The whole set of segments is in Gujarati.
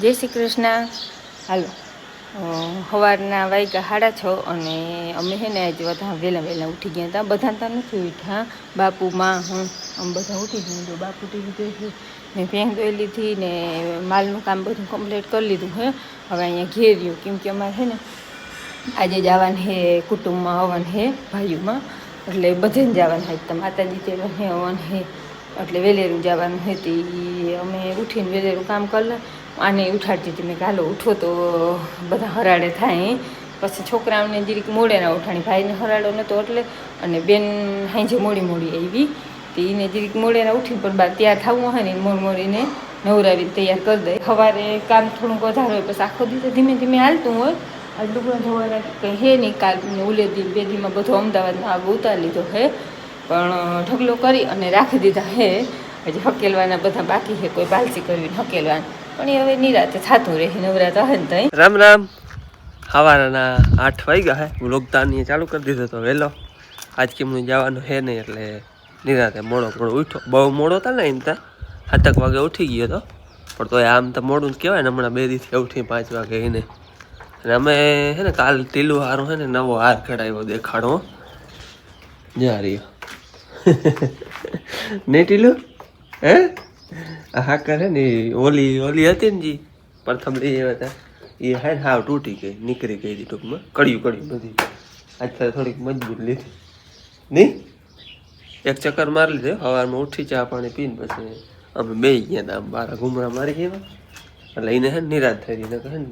જય શ્રી કૃષ્ણ. હાલો. સવારના વાગ્યા સાડા છ અને અમે છે ને આજે બધા વહેલા વહેલા ઉઠી ગયા હતા. બધા ત્યાં નથી ઉઠ્યા. બાપુ, માં, હું, અમે બધા ઉઠી ગયા. તો બાપુ ટીવી જોઈ મેં ને ધોઈ લીધી, ને માલનું કામ બધું કમ્પ્લીટ કરી લીધું હે. હવે અહીંયા ઘેર્યું કેમ કે અમારે છે ને આજે જવાનું હે, કુટુંબમાં હવન હે, ભાઈઓમાં. એટલે બધે જવાનું તો માતાજી તે હે હવન હે. એટલે વેલેરું જવાનું હતી અમે ઉઠીને વેલેરું કામ કરલા આને ઉઠાડતી હતી મેં કે ઉઠો તો બધા હરાડે થાય. પછી છોકરાઓને જરીક મોડે ના ઉઠાણી. ભાઈને હરાડો નહોતો એટલે અને બેન હાંજે મોડી મોડી આવી તે એને જરીક મોડે ના ઉઠી પણ બા તૈયાર થવું હોય ને મોડ મોડીને નવરાવી તૈયાર કરી દે. સવારે કામ થોડુંક વધારે હોય પછી આખો દિવસ ધીમે ધીમે હાલતું હોય. આ લુગડા ધોવાના કંઈ હે નહીં, કાલ ઉલેદી ઉલે દી બે દીમાં બધો અમદાવાદમાં આગ ઉતારી લીધો હે. પણ ઢગલો કરી અને રાખી દીધા હે. હજી હકેલવાના બધા બાકી છે કોઈ બાલસી કરવી હકેલવાના. હે? રામ રામ. સવારના આઠ વાગ્યા હે. વ્લોગ તાની ચાલુ કરી દીધો તો વહેલો. આજ કેમનું જવાનું હે નહીં એટલે નિરાતે મોડો મોડો ઉઠ્યો બહુ મોડો હતા ને એમ ત્યાં સાતક વાગે ઉઠી ગયો હતો પણ તો આમ તો મોડું જ કહેવાય ને, હમણાં બે દિવસથી ઉઠી પાંચ વાગે એને. અને અમે હે ને, કાલ ટીલું હારું હે ને, નવો હાર કઢાવ્યો દેખાડો જા રહ્યો. નહીં ટીલું? હે? હે ને. ઓલી ઓલી હતી ને જી, પ્રથમ લઈ આવ્યા હતા. એ હે ને હાવ તૂટી ગઈ, નીકળી ગઈ હતી ટૂંકમાં. કડ્યું કડ્યું બધી. અત્યારે થોડીક મજબૂત લીધી. નહીં એક ચક્કર મારી લીધો. સવારમાં ઉઠી ચા પાણી પીને પછી અમે બે ગયા હતા બારા ઘૂમરા મારી ગયા એટલે એને હે ને નિરાશ થઈ ગઈ. નકર ને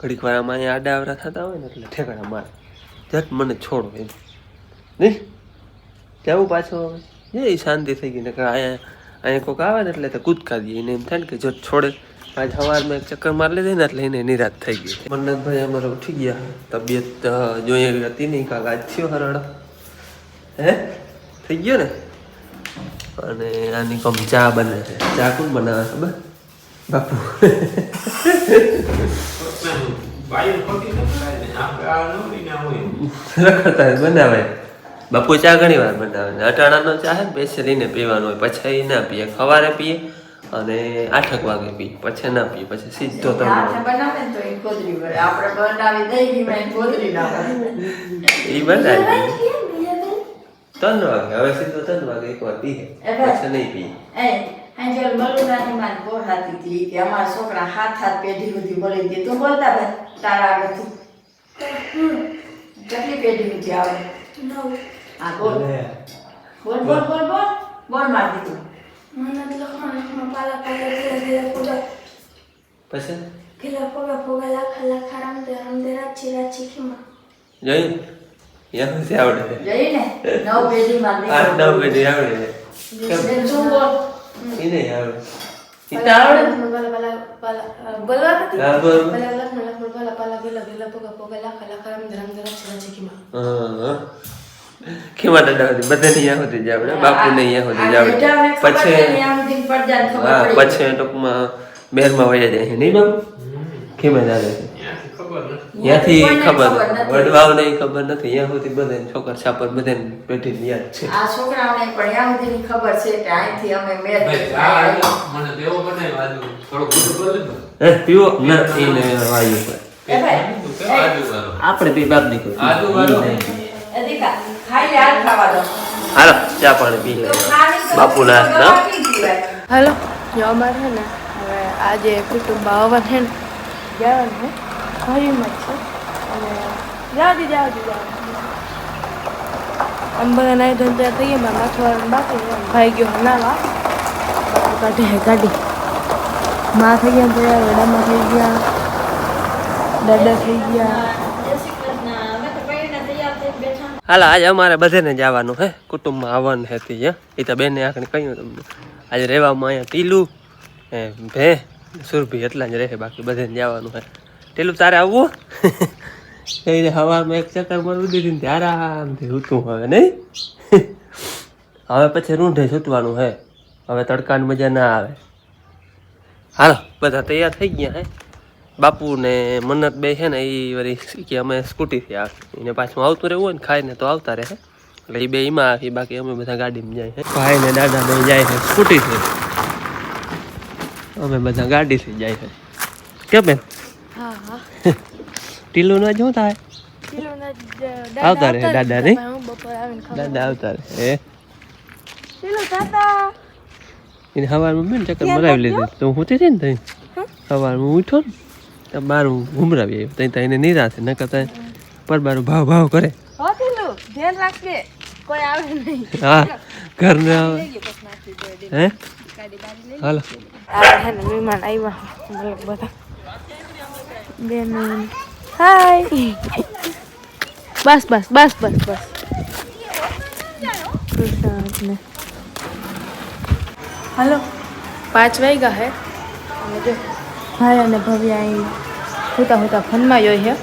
ઘડીક વાર આમાં અહીંયા આડા આવરા થતા હોય ને એટલે ઠેકાણા મારે. જટ મને છોડો એમ નહીં જવું પાછો હવે. એ શાંતિ થઈ ગઈ. નકર અહીંયા અહીંયા કોઈક આવે ને એટલે તો કૂદકા દઈએ એને એમ થાય ને કે જો છોડે. આજ સવારમાં એક ચક્કર મારી લીધી ને એટલે એને નિરાશ થઈ ગઈ મન્નતભાઈ અમારે ઉઠી ગયા. તબિયત જોઈએ હતી નહીં કાલ આજ થયો હરડો હે? થઈ ગયો ને? અને આની કોમ ચા બને છે. ચા કોણ બનાવે ખબર બાપુ. રખડતા બનાવે. બાપુ ચા ઘણી વાર બનાવે ને અટાણાનો ચા છે ને પેસે લઈને પીવાનો હોય પછી ના પીએ. ખવારે પીએ અને આઠક વાગે પીએ. પછી ના પીએ પછી સીધો તમે બનાવે ને તો એ કોદરી આપણે બનાવી. ત્રણ વાગે. હવે સીધો ત્રણ વાગે એક વાર પીએ. પછી નહીં પીએ. બોલાતી હતી કે અમારા છોકરા હાથ હાથ પેઢી સુધી બોલી તું બોલતા ભાઈ તારા આગળથી કેટલી પેઢી સુધી આવે? હા બોલ. બોલ બોલ બોલ બોલ. બોલ માર દીધું મને લખણ લખણ પાલા પાલા ગીલા ગીલા પૂજા. પછી? ગીલા પોગા પોગા લાખા લાખા રામદે રામદે રાચી રાચી ખીમા. જોયું યા સુધી આવડે. છે જઈને નવ પેઢીમાં આઠ નવ પેઢી આવડે. છે કેમ? શું બોલ. ઈ નહીં આવડે. ઈ તો આવડે. ને. પાલા પાલા પાલા બોલવા નથી? હા, બોલ. પાલા લખણ લખણ પાલા પાલા ગીલા ગીલા પોગા પોગા લાખા લાખા રામદે રામદે રાચી રાચી ખીમા. હા. કેવા દાદા હતી બધાને અહીંયા સુધી જ આવડે. બાપુને અહીંયા સુધી જ આવડે. બેટાને ખબર છે ને, પછી હા પછી ટૂંકમાં મહેરમાં વયા જાય નહીં બાપુ? કેવા દાદા? છે ત્યાંથી ખબર નથી. વડવાઓને ઈ ખબર નથી. અહીંયા સુધી બધાને છોકર છાપર બધાને પેઢી યાદ છે. આ છોકરાઓને પણ ત્યાં સુધીની ખબર છે કે અહીંથી અમે મેળ મને દેવો બનાવ્યો વાજુ થોડો ગુડ બોલ હે પીવો. ન એને વાયુ પર. એ આપણે બી બાપ દીકરો આજુ વાળો. એ લે, હાલ ચા પાણી પી લે. બાપુના. હાલો જો અમારે છે ને હવે આજે કુટુંબ આવવા છે ને જવાનું છે. ઘરીમાં છે. અને જાવ દી જાવ દી જાવ આમ બધા નાઈ ધોઈને તૈયાર થઈ ગયા મારા માથું બાકી ભાઈ ગયો નાવા કાઢી કાઢી. છે ગાડી માં થઈ ગયા તૈયાર વડામાં થઈ ગયા દાદા થઈ ગયા જય શ્રી કૃષ્ણ. અમે તો પૈણે તૈયાર થઈને બેઠા. હાલ, આજે અમારે બધાને જવાનું હે, કુટુંબમાં આવવાનું હતી હે. એ તો બેને આંખને કહ્યું તમને આજે રહેવામાં અહીંયા ટીલું, એ ભે, સુરભી એટલા જ રહે, બાકી બધાને જવાનું હે. ટીલું, તારે આવવું? એ હવામાં એક ચક્કર મારું દીધી ત્યારે આરામથી સૂતું હવે, નહીં? હવે પછી રૂંઢે સૂતવાનું હે. હવે તડકાની મજા ના આવે. હાલો, બધા તૈયાર થઈ ગયા હે. બાપુ ને મન્નત બે છે ને એ વળી કે અમે સ્કૂટીથી આવે એને પાછું આવતું રહેવું હોય ને ખાઈને તો આવતા રહે. એટલે એ બે એમાં આખી બાકી અમે બધા ગાડીમાં જાય છે. ભાઈ ને દાદા ને જાય છે સ્કૂટીથી અમે બધા ગાડીથી જાય છે. કે બેન? હા હા. ટીલું નો શું થાય. આવતા રહે, દાદા. હું ખાવા દાદા આવતા રહે હે. એને સવારમાં બેન ચક્કર મરાવી લીધું. તો હું તે ને તઈ? સવારમાં ઉઠો ને તો બારું ઘુમરાવી આવ્યો. તઈ તઈ એને નિરાશ ન કરતા પરબારું ભાવ ભાવ કરે. ધ્યાન રાખજે. કોઈ આવે નહીં. હા. આવે. હે? હાલો. આવ્યા. મતલબ બધા. બેન હાય. બસ બસ બસ બસ બસ. પ્રસાદને હાલો. પાંચ વાગ્યા હે. જો ભાઈ અને ભવ્ય અહીં હોતા હોતા ફોનમાં જોઈ છે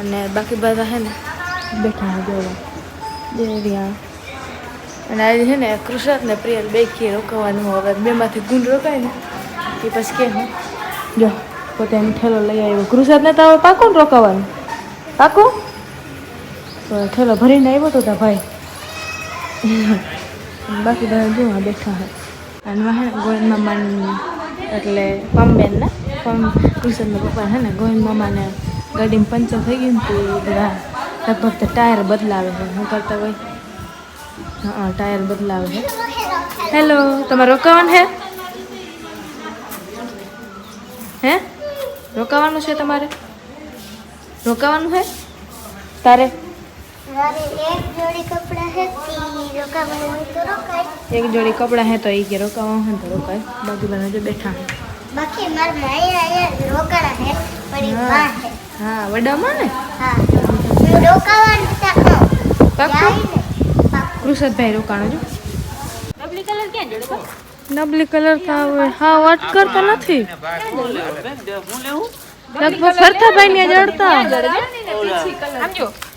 અને બાકી બધા છે ને બેઠા જોવા. રહ્યા અને આજે છે ને કૃષક ને પ્રિયલ બે કે રોકાવાનું હવે બેમાંથી ગુણ રોકાય ને, એ પછી કે હું. જો, પોતે એમ ઠેલો લઈ આવ્યો. કૃષક ને તો હવે પાકું ને રોકાવાનું? પાકું? તો ઠેલો ભરીને આવ્યો તો તા ભાઈ. બાકી બધા જોવા બેઠા હોય અને વાહે ગોળમાં મામા એટલે પમબેન ને? પમ કૃષકના પપ્પા હે ને, ગોવિંદ મામાને ગાડીમાં પંચર થઈ ગયું ને તો બધા લગભગ તો ટાયર બદલાવે છે. શું કરતા હોય? હા, ટાયર બદલાવે છે. હેલો, તમારે રોકાવાનું છે? હે? રોકાવાનું છે તમારે? રોકાવાનું છે? તારે? મારે એક જોડી કપડા હે તી રોકાવા તો રોકાય એક જોડી કપડા હે તો ઈ કે રોકાવા હે તો રોકાય બાકી બધા જો બેઠા હે બાકી માર માઈ આયા રોકાણા હે પણ ઈ બા હે હા વડામાં ને હા રોકાવાનું તાકો તાકો કૃષતભાઈ રોકાણો જો ડબલી કલર ક્યાં જોડે નબલી કલર કા હા વાત કરતા નથી લગભગ ફરતા ભાઈ ને જડતા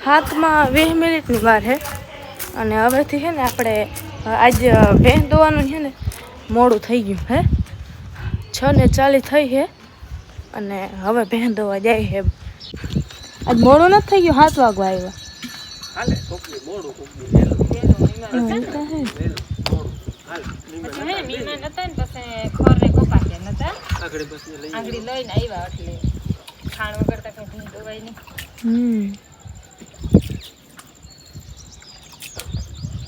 હાથમાં વીસ મિનિટની વાર છે અને હવેથી છે ને આપણે આજ ભેંસ દોવાનું છે ને મોડું થઈ ગયું હે. છ ને ચાલી થઈ છે અને હવે ભેન દોવા જાય છે આજ મોડું નથી થઈ ગયું સાત વાગવા આવ્યા.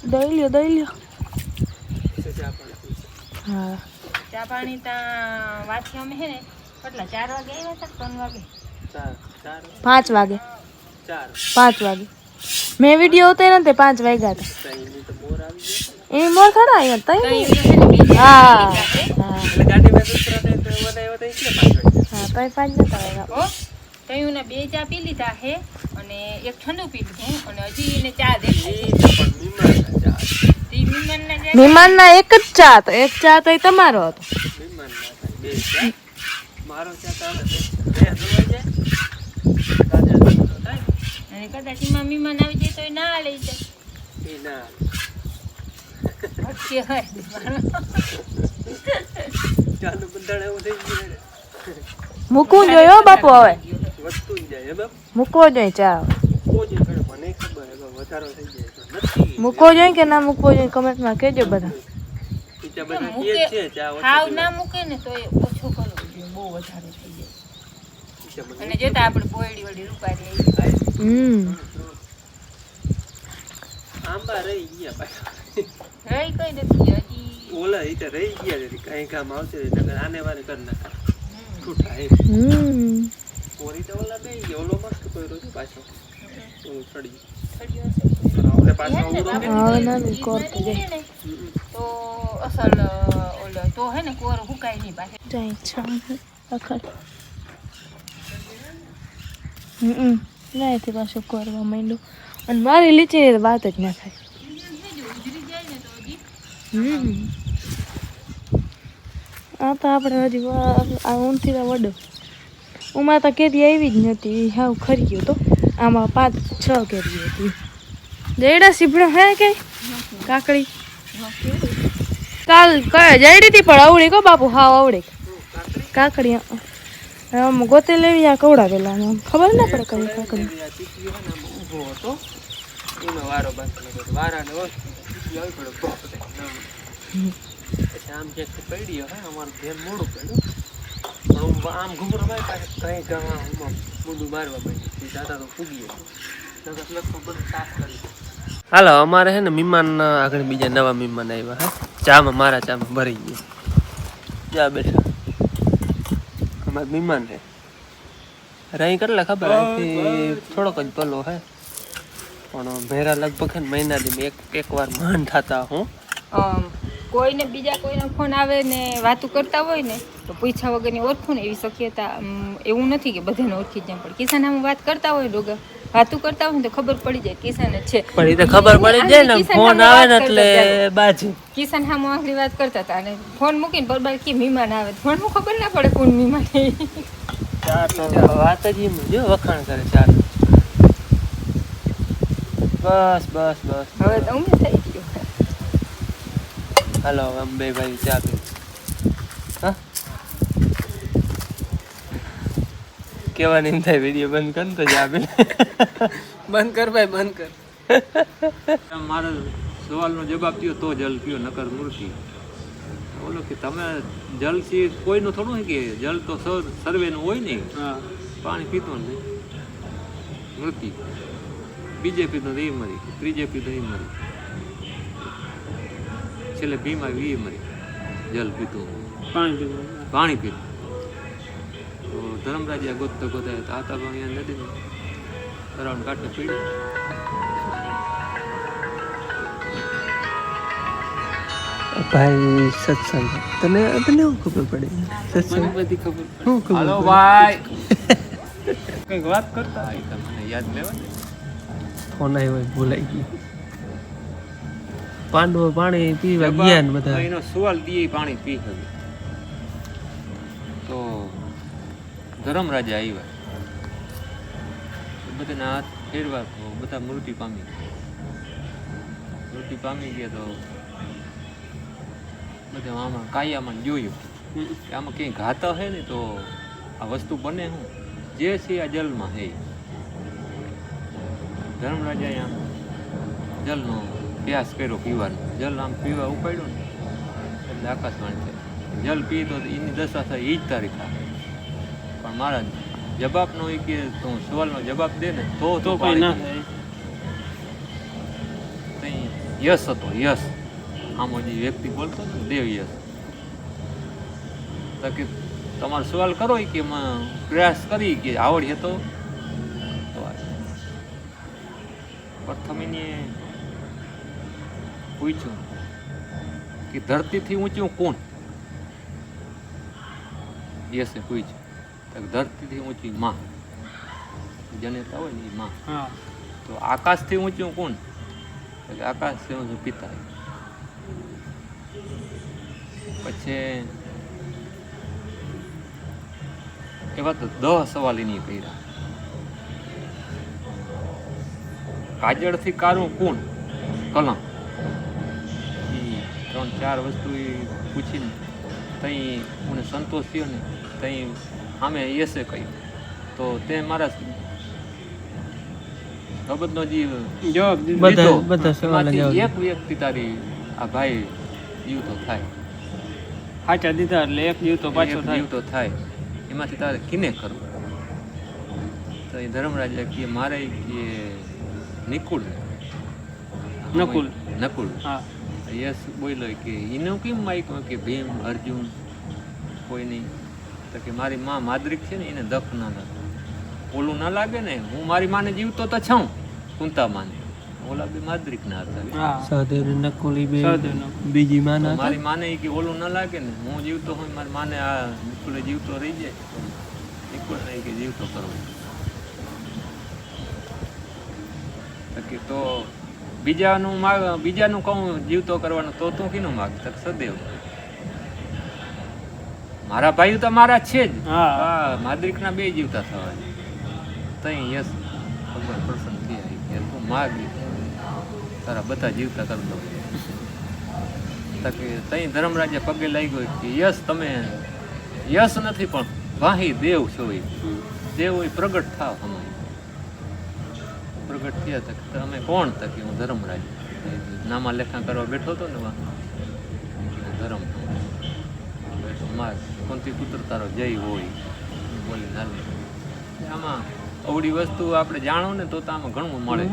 દઈ લ્યો દઈ લ્યો. હા. ચા પાણી ત્યાં વાંચી અમે હે ને કેટલા ચાર વાગે આવ્યા હતા ત્રણ વાગે? પાંચ વાગે. પાંચ વાગે. મેં વીડિયો ઉતાર્યો ને તે પાંચ વાગ્યા હતા. ત્રણની તો મોર આવી ગયો એ મોર ખરા અહીંયા તઈ? હા હા. તઈ પાંચ નતા હો તયું ને બે ચા પી લીધા હે અને એક ઠંડુ પી લીધું અને હજી એને ચા દે બીમાર ના એક જ ચા હતો એક ચા તો તમારો હતો. બીમાર બે ચા મારો ચા તો આવે બે અને કદાચ એમાં આવી જાય તો એ ના લઈ જાય. મૂકવું જોઈએ હો બાપુ હવે. મૂકવો જોઈએ ચા મને ખબર હે વધારો થઈ નથી મૂકવો જોઈએ કે ના મૂકવો જોઈએ કમેન્ટમાં કહેજો બધા. હાવ ના મૂકે ને તો એ ઓછો કરવો જોઈએ. બહુ વધારે થઈ જાય. અને જોતા આપણે બોયડી વળી રૂપારી હમ. આંબા રહી ગયા પાછા. રહી કઈ નથી હજી. ઓલા એ તો રહી ગયા છે કઈ કામ આવશે નકર આને વારે કરી નાખા. હમ. કોરી તો ઓલા બે ગયા ઓલો મસ્ત કર્યો છે પાછો. ઓલું હશે. હે ને અવળો બાપુ, હવે ના બી કોર ઈ ને. તો અસલ ઓલો તો હે ને કોર હુકાય નહીં પાછી. જાય છામ અખર. હમ ના એથી પાછું કોરવા માંડ્યું. અને મારી લીચીની તો વાત જ ના થાય. હમ. આ તો આપણે હજી આ ઊંથી તો વડો. ઉમાં તો કેરી આવી જ નથી હાવ ખરી ગયો તો. આમાં પાંચ છ કેરી હતી. જયડા સીપડા હે કે? કાકડી. કાલ કયા જયડી હતી પણ આવડે કો બાપુ, હાવ આવડી. કાકડી આમ ગોતે લેવી, આ કવડા પેલા ખબર ના પડે કઈ કાકડી. હે ઊભો હતો એનો વારો વારાને બધા. પછી આમ ક્યાંક પડ્યો હે અમારું ધ્યાન મોડું પડ્યું પણ આમ ઘૂમરો ભાઈ પાસે કઈ ગામ મૂંડું મારવા પડ્યું દાદા તો ફૂગી ગયો બધું સાફ કરી હાલો, અમારે છે ને મહેમાન આગળ બીજા નવા મહેમાન આવ્યા હે. ચામાં, મારા ચામાં ભરી ગયા. જા બેઠા. અમારા મહેમાન છે રહી કેટલા ખબર થોડોક જ પલો હે. પણ ભેરા લગભગ છે ને મહિનાથી એક એક વાર માંડ થતા હું. કોઈને બીજા કોઈનો ફોન આવે ને વાતું કરતા હોય ને, તો પૂછ્યા વગરની ઓળખું ને એવી શક્યતા એવું નથી કે બધાને ઓળખી જ જાય. પણ કિસાન આમ વાત કરતા હોય ડોગા. વાતું કરતા હોય ને તો ખબર પડી જાય કિશન જ છે. પણ એ તો ખબર પડી જાય ને ફોન આવે ને એટલે બાજી. કિસાન હા આખરી વાત કરતા હતા અને ફોન મૂકીને બરબાર કે મહેમાન આવે. ફોન હું ખબર ના પડે કોણ મહેમાન. વાત જ એમ જો વખાણ કરે ચાલ બસ બસ બસ. હવે તો ઉમેર થઈ ગયો. હાલો અંબે ભાઈ ચા પી. હા? કેવાની એમ થાય વીડિયો બંધ કર ને તો જા પી બંધ કર ભાઈ બંધ કર. મારો સવાલનો જવાબ થયો તો જલ પીઓ નકર મૂર્તિ બોલો કે તમે જલ છે કોઈનું થોડું હોય કે જલ તો સર- સર્વેનું હોય ને? પાણી પીતો ને. મૃત્યુ બીજે પીતો તો એ મરી. ત્રીજે પીતો એ મરી. છેલ્લે ભીમા એ મરી. જલ પીતું. પાણી પીતું તો ધર્મરાજા ગોતતો ગોતા તો આતા પણ અહીંયા નદી અરાઉન્ડ કાઢને પીડ્યું ભાઈ સત્સંગ. તને તને શું ખબર પડે? સત્સંગ? બધી ખબર શું ખબર હાલો ભાઈ. કંઈક વાત કરતા? આવી તમને યાદ લેવા ફોન આવ્યો હોય, ભૂલાઈ ગયું. પાંડવો પાણી પીવા ગયા ને બધા. એનો સવાલ દીએ પાણી પી શકે તો ધર્મરાજા આવ્યા. બધાના હાથ ફેરવા તો બધા મૃત્યુ પામી ગયા. મૃત્યુ પામી ગયા તો બધા આમાં કાયામાં જોયું કે આમાં ક્યાંય ઘાતા હે ને તો આ વસ્તુ બને હું. જે છે આ જલમાં હે. ધર્મરાજાએ આમ જલનો પ્યાસ કર્યો પીવાનો. જલ આમ પીવા ઉપાડ્યો ને, એટલે આકાશવાણી થાય જલ પી તો એની દશા થાય એ જ તારી થાય પણ મારા જવાબનો નો કે તું સવાલનો જવાબ દે ને તો તો કોઈ ના યશ હતો યશ આમ જે વ્યક્તિ બોલતો હતો ને દેવ યશ તો કે તમારો સવાલ કરો કે પ્રયાસ કરી કે આવડીએ તો? તો પ્રથમ એને પૂછ્યું કે ધરતીથી ઊંચું કોણ? યસે પૂછ્યું. ધરતીથી ઊંચી માં. જનેતા હોય ને એ માં. તો આકાશથી ઊંચું કોણ? આકાશથી ઊંચું પિતા. પછી એવા તો દહ સવાલ એની કર્યા. કાજળથી કારું કોણ? કલમ. એ ત્રણ ચાર વસ્તુ એ પૂછીને તઈ મને સંતોષ થયો ને તઈ સામે યશે કહ્યું. તો તે મારા બાબતનો જે. એક વ્યક્તિ તારી આ ભાઈ જીવ તો થાય. સાચા દીધા એટલે એક જીવ તો પાછો થાય. તો થાય. એમાંથી તારે કિને કરવું? તો એ ધર્મરાજા કે મારે કે નિકુળ નકુલ. નકુલ. હા. યસ બોલ્યો કે એનું કેમ માગ્યું કે ભીમ અર્જુન? કોઈ નહીં. તો કે મારી માં માદ્રિક છે ને એને દખ ના લાગે. ઓલું ના લાગે ને હું મારી માને જીવતો તો છું કુંતા માને. ઓલા બી માદ્રિક ના હતા. સહદેવ નકુલી બે બીજી માના મારી માને એ કે ઓલું ના લાગે ને હું જીવતો હોય મારી માને આ નિકુલે જીવતો રહી જાય. નિકુલ નહીં કે જીવતો કરવો. તો કે તો બીજાનું માગ બીજાનું કહું જીવતો કરવાનું તો તું કીનું માગ તક સદેવ મારા ભાઈઓ તો મારા છે જ. હા. હા માદ્રિકના બે જીવતા થવા તઈ યસ ભગવાન પ્રસન્ન થયા કે તું માગ. તારા બધા જીવતા કરી દો તો તઈ ધર્મરાજે પગે લાગ્યો કે યસ તમે યસ નથી પણ વાહી દેવ છો એ. દેવ એ પ્રગટ થાવ અમે પ્રગટ થયા તક અમે કોણ તક હું ધર્મરાજ? નામા લેખા કરવા બેઠો હતો ને વાહ. ધર્મ. બેઠો માર કોનથી પુત્ર તારો જય હોય. બોલી, હાલે. આમાં અવડી વસ્તુ આપણે જાણો ને તો આમાં ઘણું મળે.